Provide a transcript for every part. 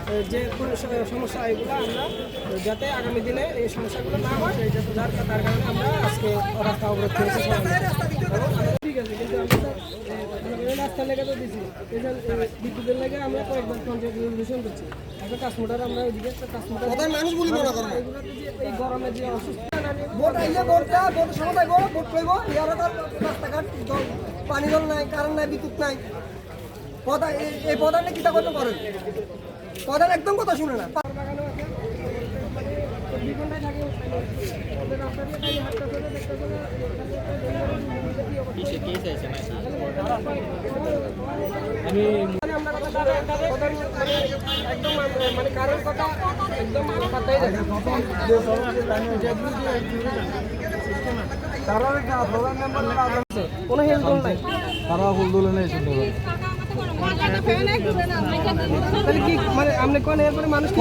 তো যে কোনো সমস্যা এগুলো আমরা যাতে আগামী দিনে এই সমস্যাগুলো না হয় যার তার কারণে আমরা আজকে রাস্তা অবরোধ করেছি সবাই মিলে। এবং আমাদের- ঠিক আছে কিন্তু আমরা তো এ, আমরা রাস্তা লেগে তো দিছি। বিদ্যুতের লেগে আমরা কয়েকবার পঞ্চায়েত রেজলিউশন করছি একটা কাশ্মীটার আমরা ওইদিকে একটা কাশ্মীটার মানুষগুলি মনে করেন এই গরমে যে অসুস্থ ভোট আইলে ভোটটা ভোট সময় থাকব ভোট করব ইয়ারও তার রাস্তাঘাট জল পানি জল নাই কারেন্ট নাই বিদ্যুৎ নাই। প্রধান এই- প্রধানে কিতা করতে করেন প্রধান একদম কথা শুনে না। বাগানও আছে। দুই মানে মানে কারোর কথা একদম কোনো হেলদোল নাই তাহলে কি মানে আপনি কোন এরপরে মানুষ তো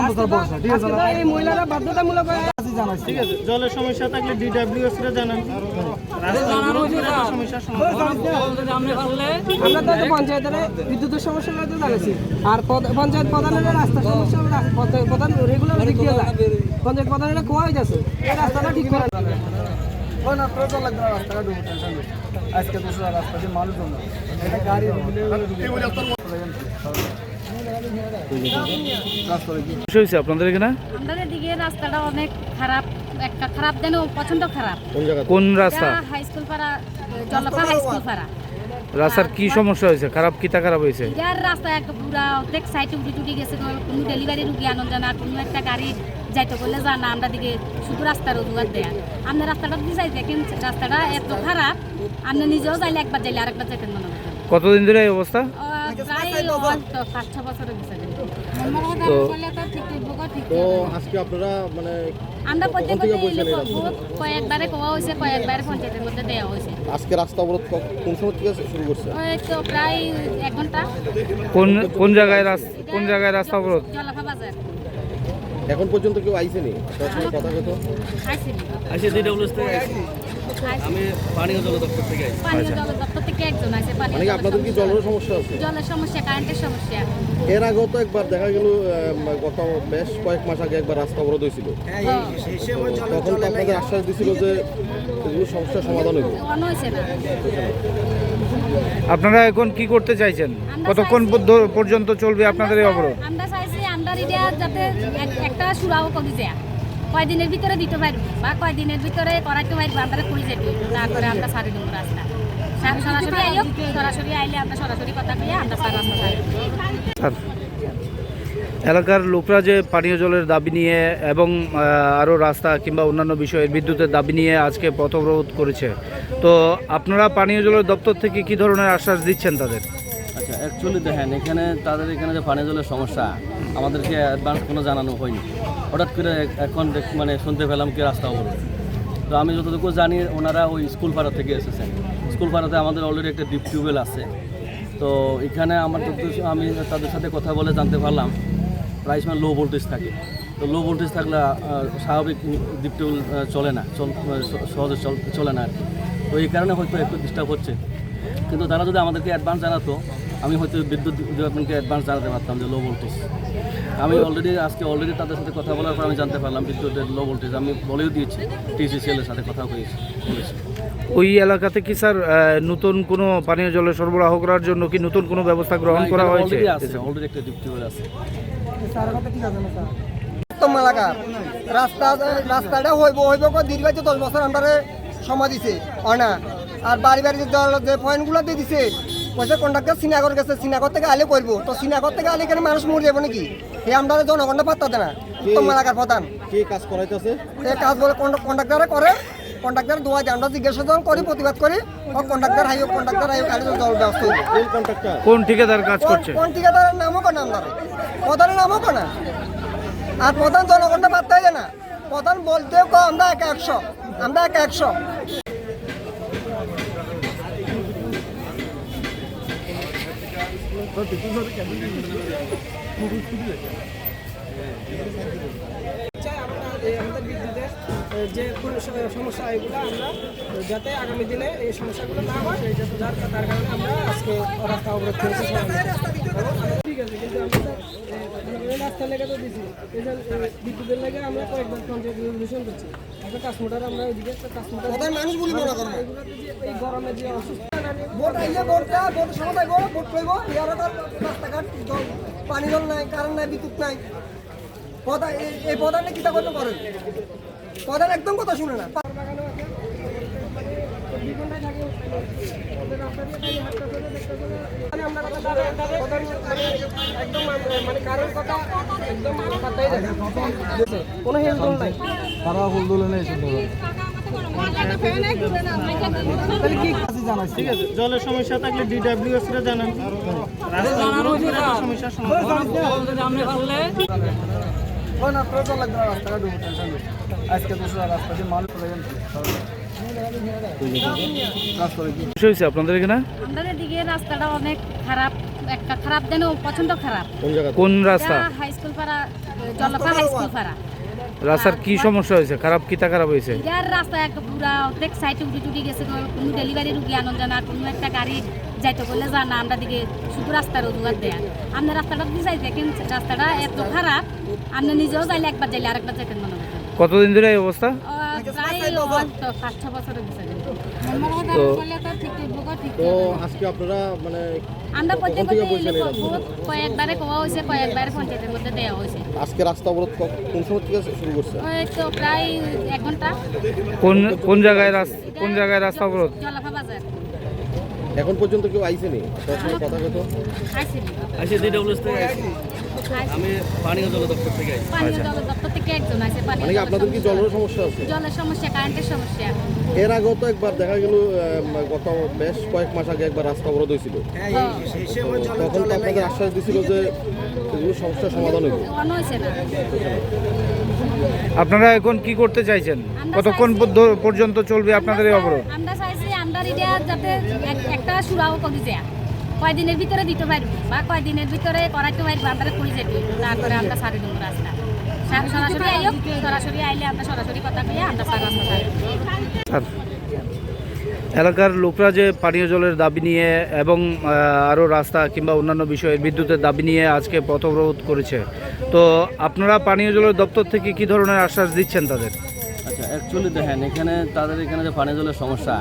আমরা ঠিক আছে এই মহিলারা বাধ্যতামূলক ঠিক আছে জলের সমস্যা থাকলে ডিডাব্লিউএস রে জানান। আমরা তো পঞ্চায়েতের বিদ্যুতের সমস্যা তো আর পঞ্চায়েত প্রধানের রাস্তা সমস্যা পঞ্চায়েত প্রধান রেগুলার ঠিক দিয়ে যায়। পঞ্চায়েত প্রধানের কোয়া হয়ে যাচ্ছে। এই রাস্তাটা ঠিক করে আজকে তো রাস্তা দিয়ে মানুষ এটা গাড়ি আপনাদের এখানে? আমাদের দিকে রাস্তাটা অনেক খারাপ একটা খারাপ যেন পছন্দ খারাপ। কোন রাস্তা? হাই স্কুল পাড়া রাস্তার কি সমস্যা হয়েছে? খারাপ কিতা খারাপ হয়েছে? এটার রাস্তা এক পুরা অর্ধেক সাইডে উঠে টুটে গেছে কোনো- ডেলিভারি রুগী আনন্দ জানা কোনো একটা গাড়ি যাইতে বললে যা না আমরা দিকে শুধু রাস্তার অজুহাত দেয়া। আপনি রাস্তাটা দিয়ে যাইতে কিন্তু রাস্তাটা এত খারাপ আপনি নিজেও যাইলে একবার যাইলে আরেকবার যেতেন মনে কতদিন ধরে এই অবস্থা? প্রায় পাঁচ ছ বছরের গেছে। তো তো আজকে আপনারা মানে আমরা প্রত্যেক কয়েকবারে কোয়া হয়েছে কয়েকবারে পঞ্চায়েতের মধ্যে দেওয়া হয়েছে আজকে রাস্তা অবরোধ কোন সময় থেকে শুরু করছে? ওই তো প্রায় এক ঘণ্টা। কোন কোন জায়গায় রাস্তা কোন জায়গায় রাস্তা অবরোধ? জলাফা বাজার। এখন পর্যন্ত কেউ আইসেনি? তার সঙ্গে কথা কত আইসিনি। আইসি ডিডব্লিউএস থেকে আইসি আমি পানীয় জল দপ্তর থেকে আইসি পানীয় জল দপ্তর থেকে একজন আছে পানীয় মানে আপনাদের কি সমস্যা। জলের সমস্যা আছে? জলের সমস্যা কারেন্টের সমস্যা। এর আগেও তো একবার দেখা গেল গত বেশ কয়েক মাস আগে একবার রাস্তা অবরোধ হয়েছিল। তখন তো আপনাদের আশ্বাস দিছিল যে এগুলো সমস্যার সমাধান হয়েছে আপনারা এখন কি করতে চাইছেন? কতক্ষণ পর্যন্ত চলবে আপনাদের এই অবরোধ? আমরা চাইছি আমরা এটা যাতে একটা করি যায়। কয়দিনের ভিতরে দিতে পারব? বা কয়দিনের ভিতরে করাইতে পারব? আমরা করে যেতে তারপরে আমরা সারি দেবো রাস্তা। সরাসরি আইও। সরাসরি আইলে আমরা সরাসরি কথা কইয়া আমরা সার রাস্তা এলাকার লোকরা যে পানীয় জলের দাবি নিয়ে এবং আরও রাস্তা কিংবা অন্যান্য বিষয়ে বিদ্যুতের দাবি নিয়ে আজকে পথ অবরোধ করেছে। তো আপনারা পানীয় জলের দপ্তর থেকে কি ধরনের আশ্বাস দিচ্ছেন তাদের? আচ্ছা অ্যাকচুয়ালি দেখেন এখানে তাদের এখানে যে পানীয় জলের সমস্যা আমাদেরকে অ্যাডভান্স কোনো জানানো হয়নি। হঠাৎ করে এখন মানে শুনতে পেলাম কি রাস্তা অবরোধ। তো আমি যতটুকু জানি ওনারা ওই স্কুল পাড়া থেকে এসেছেন। স্কুল পাড়াতে আমাদের অলরেডি একটা ডিপ টিউবওয়েল আছে। তো এখানে আমার আমি তাদের সাথে কথা বলে জানতে পারলাম, প্রায় সময় লো ভোল্টেজ থাকে। তো লো ভোল্টেজ থাকলে স্বাভাবিক ডিপ টিউবওয়েল চলে না সহজে চল- না আর তো এই কারণে হয়তো একটু ডিস্টার্ব হচ্ছে। কিন্তু তারা যদি আমাদেরকে অ্যাডভান্স জানাতো আমি হয়তো বিদ্যুৎ ডিপার্টমেন্টকে অ্যাডভান্স জানাতে পারতাম যে লো ভোল্টেজ আমি অলরেডি আজকে অলরেডি তাদের সাথে কথা বলার পর আমি জানতে পারলাম বিদ্যুতের লো ভোল্টেজ আমি বলেও দিয়েছি টিসিসিএল এর সাথে কথা বলেছি বলেছি। ওই এলাকাতে কি স্যার নতুন কোনো পানীয় জলের সরবরাহ করার জন্য কি নতুন কোনো ব্যবস্থা গ্রহণ করা হয়েছে? অলরেডি আছে অলরেডি একটা ডিপ টিউবওয়েল আছে। রাস্তা রাস্তাটা হইব হইব দীর্ঘ দশ বছর আমরা সময় দিছে। অনা আর বাড়ি বাড়ি যে জল- যে পয়েন্টগুলো দিয়ে দিছে পয়সা কন্ট্রাক্টর সিনাগর গেছে সিনাগর থেকে আলে করব। তো সিনাগর থেকে আলে এখানে মানুষ মরে যাব নাকি? এই আমরা জনগণটা পাত্তা দেয় না। উত্তম এলাকার প্রধান। কে কাজ করাইতেছে? এই কাজ বলে কন্ট্রাক্টারে করে। কন্ট্রাক্টার দোয়া যায় আমরা জিজ্ঞাসা যখন করি প্রতিবাদ করি ও কন্ট্রাক্টার হাইও কন্ট্রাক্টার হাইও খালি জল ব্যবস্থা কোন ঠিকাদার কাজ করছে? কোন ঠিকাদারের নামও কেন আমরা। প্রধানের নামও কেন আর প্রধান জনগণটা পাত্তাই দেয় না। প্রধান বলতেও কো আমরা এক একশো। আমরা এক একশো চাই আমরা এই আমাদের বিদ্যুতের এ, যে সমস্যা এগুলো আমরা যাতে আগামী দিনে এই সমস্যাগুলো না হয় যার তার কারণে আমরা আজকে রাস্তা অবরোধ করেছি। ঠিক আছে কিন্তু আমরা তো এ, এই রাস্তা লেগে তো এই বিদ্যুতের লেগে আমরা কয়েকবার পঞ্চায়েত রেজলিউশন করছি একটা কাশ্মীর আমরা ওইদিকে একটা কাশ্মীর মানুষ বলি মনে করেন এই গরমে যে অসুস্থ ভোট ভোট ভোট ইয়ার তার রাস্তাঘাট পানি জল নাই কারেন্ট নাই বিদ্যুৎ নাই। এই- এই প্রধানে কিতা করতে করেন প্রধান একদম কথা শুনে না। হেলদোল নাই জলের সমস্যা থাকলে ডিডাব্লিউএস রে জানান। সমস্যার আজকে বিষয় হয়েছে আপনাদের এখানে? আমাদের দিকে রাস্তাটা অনেক খারাপ একটা খারাপ যেন প্রচণ্ড খারাপ। কোন জায়গা রাস্তা? হাই স্কুল পাড়া জলপা হাই স্কুল পাড়া। রাস্তার কি সমস্যা হয়েছে? খারাপ কিতা খারাপ হয়েছে? যার রাস্তা এক পুরা অর্ধেক সাইডে উঠে টুটি গেছে। কোনো ডেলিভারি রুগী আনন্দ কোনো একটা গাড়ি যাইতে বললে যা না আমরা দিকে শুধু রাস্তার অজুহাত দেয়া। আমরা রাস্তাটা দিয়ে যাই দেখেন রাস্তাটা এত খারাপ আপনি নিজেও যাইলে একবার যাইলে আরেকবার যাইতেন মনে হয়। কতদিন ধরে এই অবস্থা? তো আজকে আপনারা মানে আজকে রাস্তা অবরোধ কোন সময় থেকে শুরু করছে? প্রায় এক ঘণ্টা। কোন কোন জায়গায় রাস্তা কোন জায়গায় রাস্তা অবরোধ? এখন পর্যন্ত কেউ আইসেনি? সঙ্গে কথা কত আইসিনি। আসে থেকে আইছি আমি পানীয় জল দপ্তর থেকে পানীয় জল দপ্তর থেকে একজন আছে মানে কি আপনাদের কি জলের সমস্যা আছে? জলের সমস্যা কারেন্টের সমস্যা। এর আগেও তো একবার দেখা গেল গত বেশ কয়েক মাস আগে একবার রাস্তা অবরোধ হয়েছিল। তখন তো আপনাদের আশ্বাস দিছিল যে এগুলো সমস্যার সমাধান হইব। আপনারা এখন কি করতে চাইছেন? কতক্ষণ পর্যন্ত চলবে আপনাদের এই অবরোধ? আমরা চাইছি আমরা এটা যাতে একটা সুরাও করি যায় কয়দিনের ভিতরে দিতে পারব? বা কয়দিনের ভিতরে করাইতে পারব? আমরা করি যেতে তারপরে আমরা সারি দেবো রাস্তা। সরাসরি আইও। সরাসরি আইলে আমরা সরাসরি কথা কইয়া আমরা সার রাস্তা সারি এলাকার লোকরা যে পানীয় জলের দাবি নিয়ে এবং আরও রাস্তা কিংবা অন্যান্য বিষয়ে বিদ্যুতের দাবি নিয়ে আজকে পথ অবরোধ করেছে তো আপনারা পানীয় জলের দপ্তর থেকে কি ধরনের আশ্বাস দিচ্ছেন তাদের? আচ্ছা অ্যাকচুয়ালি দেখেন এখানে তাদের এখানে যে পানীয় জলের সমস্যা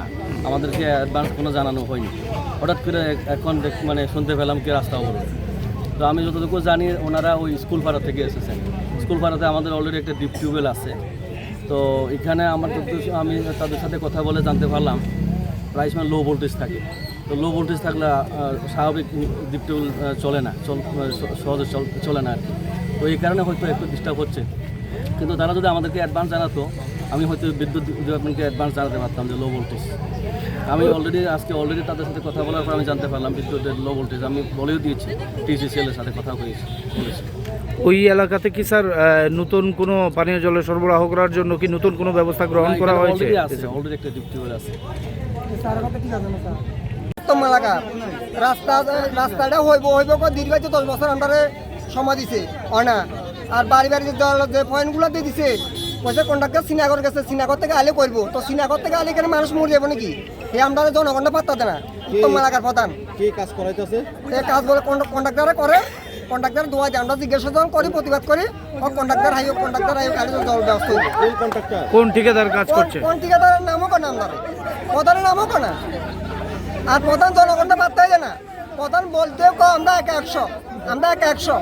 আমাদেরকে অ্যাডভান্স কোনো জানানো হয়নি। হঠাৎ করে এখন মানে শুনতে পেলাম কি রাস্তা অবরোধ। তো আমি যতটুকু জানি ওনারা ওই স্কুল পাড়া থেকে এসেছেন। স্কুল পাড়াতে আমাদের অলরেডি একটা ডিপ টিউবওয়েল আছে। তো এখানে আমার আমি তাদের সাথে কথা বলে জানতে পারলাম, প্রায় সময় লো ভোল্টেজ থাকে। তো লো ভোল্টেজ থাকলে স্বাভাবিক ডিপ টিউবওয়েল চলে না সহজে চল- চলে না আর তো এই কারণে হয়তো একটু ডিস্টার্ব হচ্ছে। কিন্তু তারা যদি আমাদেরকে অ্যাডভান্স জানাতো আমি হয়তো বিদ্যুৎ ডিপার্টমেন্টকে অ্যাডভান্স জানাতে পারতাম যে লো ভোল্টেজ আমি অলরেডি আজকে অলরেডি তাদের সাথে কথা বলার পর আমি জানতে পারলাম বিদ্যুতের লো ভোল্টেজ আমি বলেও দিয়েছি টিসিসিএল এর সাথে কথা বলেছি বলেছি। ওই এলাকাতে কি স্যার নতুন কোনো পানীয় জলের সরবরাহ করার জন্য কি নতুন কোনো ব্যবস্থা গ্রহণ করা হয়েছে? অলরেডি আছে একটা ডিপ টিউবওয়েল আছে। এলাকা। রাস্তা রাস্তাটা হইব হইব কো দীর্ঘায়িত দশ বছর আন্ডারে সময় দিছে। হয় না? আর বাড়ি বাড়ি যে পয়েন্টগুলো দিয়ে দিছে কইছে কন্ডাক্টর শ্রীনগর গেছে শ্রীনগর থেকে আলে করব তো শ্রীনগর থেকে আলে এখানে মানুষ মরে যাব নাকি? এই আমরা জনগণটা পাত্তা দেয় না। উত্তম এলাকার প্রধান। কি কাজ করাইতেছে? এই কাজ বলে কন্ডাক্টারে করে। কন্ডাক্টার দোয়া যায় আমরা জিজ্ঞাসা যখন করি প্রতিবাদ করি ও কন্ডাক্টার হাইও কন্ডাক্টার হাইও কালে জল ব্যবস্থা কোন কন্ট্রাক্টর ঠিকাদার কাজ করছে? কোন ঠিকাদারের নামও কেন আমরা প্রধানের নামও কেন আর প্রধান জনগণটা পাত্তাই দেয় না। প্রধান বলতেও কো আমরা এক একশো আমরা এক একশো।